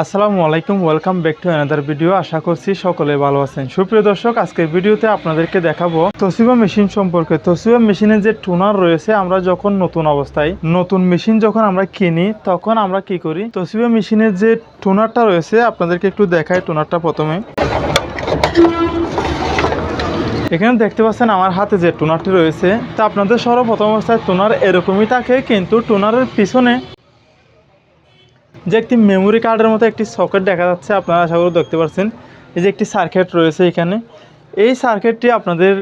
আসসালামু আলাইকুম welcome back to another video আশা করছি সকলে ভালো আছেন। সুপ্রিয় দর্শক, আজকের ভিডিওতে আপনাদেরকে দেখাবো তসিবা মেশিন সম্পর্কে। তসিবা মেশিনের যে টোনার রয়েছে, আমরা যখন নতুন অবস্থায়, নতুন মেশিন যখন আমরা কিনি, তখন আমরা কি করি? তসিবা মেশিনের যে টোনারটা রয়েছে, আপনাদেরকে একটু দেখাই টোনারটা প্রথমে। এখানে দেখতে পাচ্ছেন আমার হাতে যে টোনারটি রয়েছে। তা আপনাদের সর্বপ্রথম অবস্থায় টোনার এরকমই থাকে, কিন্তু টোনারের পিছনে যে একটি মেমোরি কার্ডের মতো একটি সকেট দেখা যাচ্ছে, আপনারা আশা করি দেখতে পারছেন। এই যে একটি সার্কেট রয়েছে এখানে। এই সার্কিটটি আপনাদের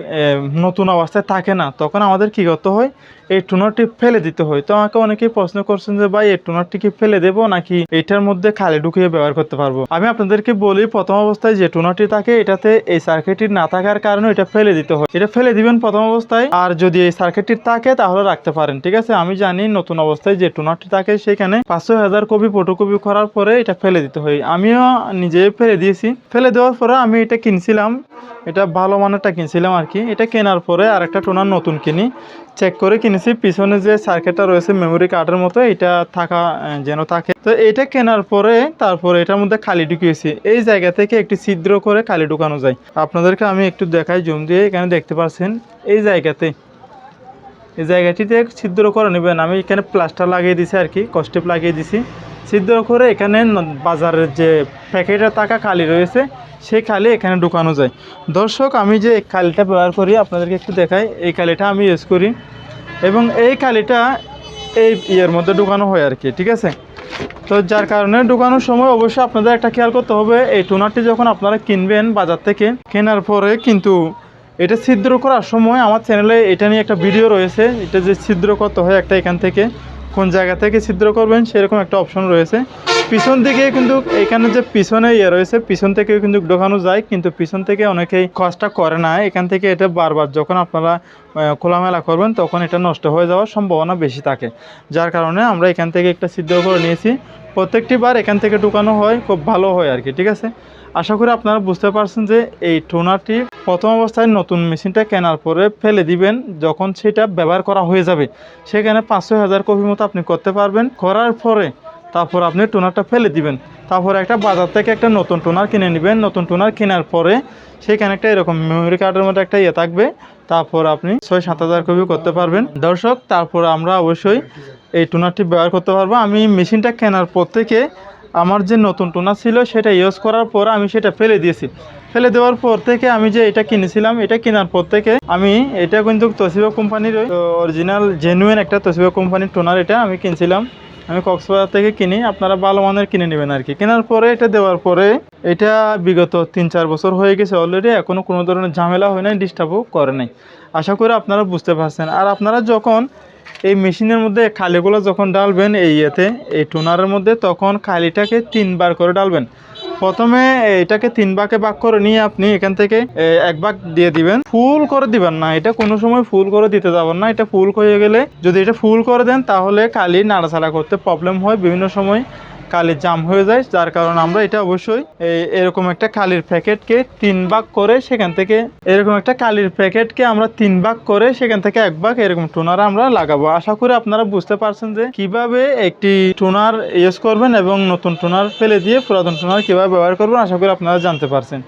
নতুন অবস্থায় থাকে না। তখন আমাদের কি করতে হয়? এই টুনারটি ফেলে দিতে হয়। তো আমাকে অনেকেই প্রশ্ন করছেন যে, ভাই, এই টুনারটি কি ফেলে দেবো নাকি এটার মধ্যে খালি ঢুকিয়ে ব্যবহার করতে পারব? আমি আপনাদেরকে বলি, প্রথম অবস্থায় যে টুনারটি থাকে, এটাতে এই সার্কিটটি না থাকার কারণে এটা ফেলে দিতে হয়। এটা ফেলে দিবেন প্রথম অবস্থায়। আর যদি এই সার্কিটটি থাকে, তাহলে রাখতে পারেন, ঠিক আছে? আমি জানি নতুন অবস্থায় যে টুনারটি থাকে, সেখানে পাঁচশো হাজার কপি ফটোকপি করার পরে এটা ফেলে দিতে হয়। আমিও নিজে ফেলে দিয়েছি। ফেলে দেওয়ার পরে আমি এটা কিনছিলাম। এটা ভালো মানেরটা কিনছিলাম আর কি। এটা কেনার পরে আর একটা টোনার নতুন কিনি। চেক করে কিনেছি, পিছনে যে সার্কেটটা রয়েছে মেমোরি কার্ডের মতো, এটা থাকা যেন থাকে। তো এটা কেনার পরে তারপরে এটার মধ্যে খালি ঢুকিয়েছি। এই জায়গা থেকে একটি ছিদ্র করে খালি ঢুকানো যায়। আপনাদেরকে আমি একটু দেখাই, জুম দিয়ে এখানে দেখতে পাচ্ছেন এই জায়গাতে, এই জায়গাটিতে ছিদ্র করে নেবেন। আমি এখানে প্লাস্টার লাগিয়ে দিছি আর কি কস্টেপ লাগিয়ে দিছি। ছিদ্র করে এখানে বাজারের যে প্যাকেটের টাকা খালি রয়েছে সেই খালি এখানে ঢুকানো যায়। দর্শক, আমি যে খালিটা ব্যবহার করি, আপনাদেরকে একটু দেখাই। এই খালিটা আমি ইউজ করি। এবং এই খালিটা এই ইয়ের মধ্যে ঢুকানো হয় আর কি, ঠিক আছে? তো যার কারণে ঢুকানোর সময় অবশ্যই আপনাদের একটা খেয়াল করতে হবে, এই টোনারটি যখন আপনারা কিনবেন বাজার থেকে, কেনার পরে কিন্তু এটা ছিদ্র করার সময় আমার চ্যানেলে এটা নিয়ে একটা ভিডিও রয়েছে। এটা যে ছিদ্র করতে হয় একটা এখান থেকে কোন জায়গা থেকে ছিদ্র করবেন সেরকম একটা অপশন রয়েছে। পিছন দিকে কিন্তু এখানে যে পিছনে ইয়ে রয়েছে, পিছন থেকে কিন্তু ঢোকানো যায়, কিন্তু পিছন থেকে অনেকেই কাজটা করে না। এখান থেকে এটা বারবার যখন আপনারা খোলামেলা করবেন, তখন এটা নষ্ট হয়ে যাওয়ার সম্ভাবনা বেশি থাকে। যার কারণে আমরা এখান থেকে একটা ছিদ্র করে নিয়েছি। প্রত্যেকটি বার এখান থেকে ঢুকানো হয়, খুব ভালো হয় আর কি, ঠিক আছে? আশা করি আপনারা বুঝতে পারছেন যে এই টোনারটি প্রথম অবস্থায় নতুন মেশিনটা কেনার পরে ফেলে দিবেন, যখন সেটা ব্যবহার করা হয়ে যাবে। সেখানে পাঁচশো হাজার কপি মতো আপনি করতে পারবেন, করার পরে তারপর আপনি টোনারটা ফেলে দিবেন। তারপর একটা বাজার থেকে একটা নতুন টোনার কিনে নেবেন। নতুন টোনার কেনার পরে সেখানে একটা এরকম মেমোরি কার্ডের মধ্যে একটা ইয়ে থাকবে। তারপর আপনি ছয় সাত হাজার কপি করতে পারবেন। দর্শক, তারপর আমরা অবশ্যই এই টোনারটি ব্যবহার করতে পারব। আমি মেশিনটা কেনার পর থেকে আমার যে নতুন টোনার ছিল সেটা ইউজ করার পর আমি সেটা ফেলে দিয়েছি। ফেলে দেওয়ার পর থেকে আমি যে এটা কিনেছিলাম, এটা কেনার পর থেকে আমি এটা কিন্তু তসিবা কোম্পানির অরিজিনাল জেনুইন একটা তসিবা কোম্পানির টোনার এটা আমি কিনছিলাম। আমি কক্সবাজার থেকে কিনি, আপনারা ভালো মানের কিনে নেবেন আর কি কেনার পরে, এটা দেওয়ার পরে, এটা বিগত তিন চার বছর হয়ে গেছে অলরেডি এখনও কোনো ধরনের ঝামেলা হয় নাই ডিস্টার্বও করে নাই। আশা করি আপনারা বুঝতে পারছেন। আর আপনারা যখন এই মেশিনের মধ্যে খালিগুলো যখন ডালবেন, এই ইয়েতে, এই টোনারের মধ্যে, তখন খালিটাকে তিনবার করে ডালবেন। প্রথমে এটাকে তিন ভাগে ভাগ করে নিয়ে আপনি এখান থেকে এক ভাগ দিয়ে দিবেন। ফুল করে দিবেন না, এটা কোনো সময় ফুল করে দিতে যাবেন না, এটা ফুল হয়ে গেলে যদি এটা ফুল করে দেন তাহলে কালি নাড়াচাড়া করতে প্রবলেম হয় বিভিন্ন সময়। কালি জাম হয়ে যায়, যার কারণে আমরা এটা অবশ্যই এরকম একটা কালির প্যাকেটকে তিন ভাগ করে সেখান থেকে এরকম একটা কালির প্যাকেটকে আমরা তিন ভাগ করে সেখান থেকে এক ভাগ এরকম টোনার আমরা লাগাবো। আশা করি আপনারা বুঝতে পারছেন যে কীভাবে একটি টোনার ইউজ করবেন এবং নতুন টোনার ফেলে দিয়ে পুরাতন টোনার কীভাবে ব্যবহার করবেন, আশা করি আপনারা জানতে পারছেন।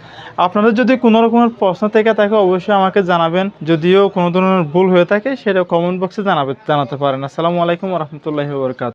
আপনাদের যদি কোনো রকমের প্রশ্ন থেকে থাকে, অবশ্যই আমাকে জানাবেন। যদিও কোনো ধরনের ভুল হয়ে থাকে, সেটা কমেন্ট বক্সে জানাবে জানাতে পারেন। আসসালামু আলাইকুম রহমতুল্লাহি বরকাত